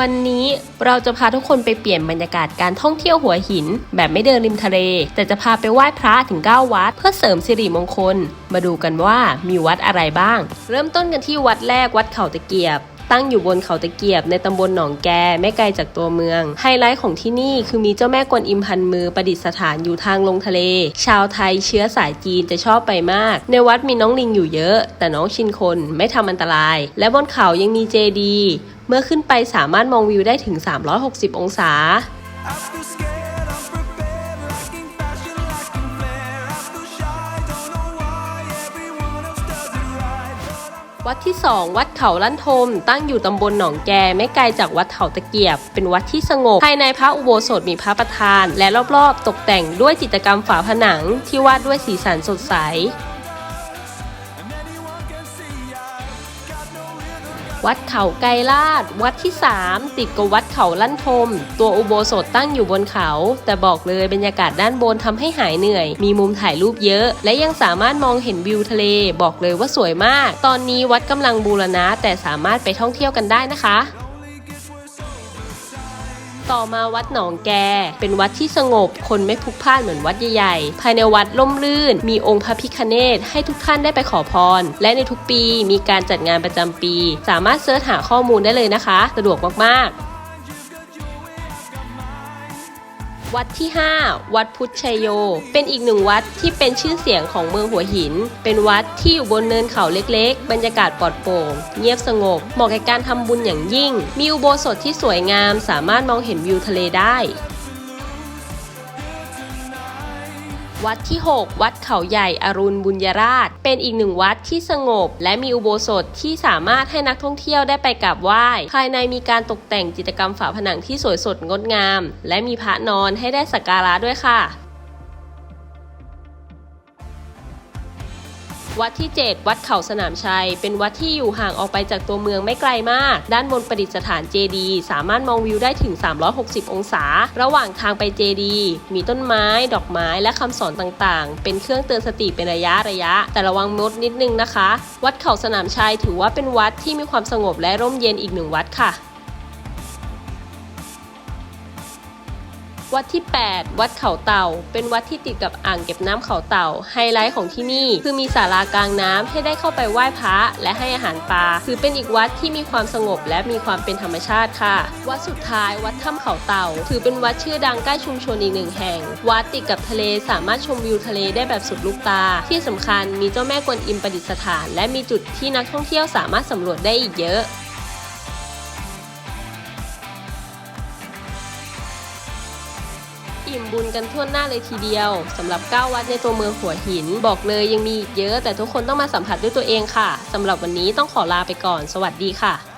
วันนี้เราจะพาทุกคนไปเปลี่ยนบรรยากาศการท่องเที่ยวหัวหิน แบบไม่เดินริมทะเล แต่จะพาไปไหว้พระถึง 9 วัด เพื่อเสริมสิริมงคล มาดูกันว่ามีวัดอะไรบ้าง เริ่มต้นกันที่วัดแรกวัดเขาตะเกียบ ตั้งอยู่บนเขาตะเกียบในตำบลหนองแกไม่ไกลจากตัวเมือง ไฮไลท์ของที่นี่คือมีเจ้าแม่กวนอิมพันมือประดิษฐานอยู่ทางลงทะเล ชาวไทยเชื้อสายจีนจะชอบไปมาก ในวัดมีน้องลิงอยู่เยอะ แต่น้องชินคนไม่ทำอันตราย และบนเขายังมีเจดี มื่อขึ้นไปสามารถมองวิวได้ถึง 360 องศา วัดที่ 2 วัดเขาลั่นทม ตั้งอยู่ตำบลหนองแกไม่ไกลจากวัดเขาตะเกียบ เป็นวัดที่สงบ ภายในพระอุโบสถมีพระประธาน และรอบๆ ตกแต่งด้วยจิตรกรรมฝาผนังที่วาดด้วยสีสันสดใส วัดเขาไกรลาด วัดที่ 3 ติดกับวัดเขาลั่นทม ตัวอุโบสถตั้งอยู่บนเขา แต่บอกเลยบรรยากาศด้านบนทำให้หายเหนื่อย มีมุมถ่ายรูปเยอะ และยังสามารถมองเห็นวิวทะเล บอกเลยว่าสวยมาก ตอนนี้วัดกำลังบูรณะแต่สามารถไปท่องเที่ยวกันได้นะคะ ต่อมาวัดหนองแก เป็นวัดที่สงบ คนไม่พลุกพล่านเหมือนวัดใหญ่ๆ ภายในวัดร่มรื่น มีองค์พระพิคเนตให้ทุกท่านได้ไปขอพร และในทุกปีมีการจัดงานประจำปี สามารถเสิร์ชหาข้อมูลได้เลยนะคะ สะดวกมากๆ วัดที่ 5 วัดพุทธชัยโย เป็นอีกหนึ่งวัดที่เป็นชื่อเสียงของเมืองหัวหิน เป็นวัดที่อยู่บนเนินเขาเล็กๆ บรรยากาศปลอดโปร่ง เงียบสงบ เหมาะแก่การทำบุญอย่างยิ่ง มีอุโบสถที่สวยงาม สามารถมองเห็นวิวทะเลได้ วัดที่ 6 วัดเขาใหญ่อรุณบุญยราช เป็นอีกหนึ่งวัดที่สงบ และมีอุโบสถที่สามารถให้นักท่องเที่ยวได้ไปกราบไหว้ ภายในมีการตกแต่งจิตรกรรมฝาผนังที่สวยสดงดงาม และมีพระนอนให้ได้สักการะด้วยค่ะ วัดที่ 7 วัดเขาสนามชัย เป็นวัดที่อยู่ห่างออกไปจากตัวเมืองไม่ไกลมาก ด้านบนประดิษฐานเจดีสามารถมองวิวได้ถึง 360 องศา ระหว่างทางไปเจดีมีต้นไม้ ดอกไม้และคำสอนต่างๆ เป็นเครื่องเตือนสติเป็นระยะระยะ แต่ระวังมดนิดนึงนะคะ วัดเขาสนามชัยถือว่าเป็นวัดที่มีความสงบและร่มเย็นอีกหนึ่งวัดค่ะ วัดที่ 8 วัดเขาเต่า เป็นวัดที่ติดกับอ่างเก็บน้ำเขาเต่า ไฮไลท์ของที่นี่ คือมีศาลากลางน้ำให้ได้เข้าไปไหว้พระและให้อาหารปลาถือเป็นอีกวัดที่มีความสงบและมีความเป็นธรรมชาติค่ะ วัดสุดท้ายวัดถ้ำเขาเต่า ถือเป็นวัดชื่อดังใกล้ชุมชนอีกหนึ่งแห่ง วัดติดกับทะเลสามารถชมวิวทะเลได้แบบสุดลูกตา ที่สำคัญมีเจ้าแม่กวนอิมประดิษฐาน และมีจุดที่นักท่องเที่ยวสามารถสำรวจได้อีกเยอะ อิ่มบุญกันทั่วหน้าเลยทีเดียวสำหรับ 9 วัดในตัวเมืองหัวหิน บอกเลยยังมีอีกเยอะ แต่ทุกคนต้องมาสัมผัสด้วยตัวเองค่ะสำหรับวันนี้ต้องขอลาไปก่อน สวัสดีค่ะ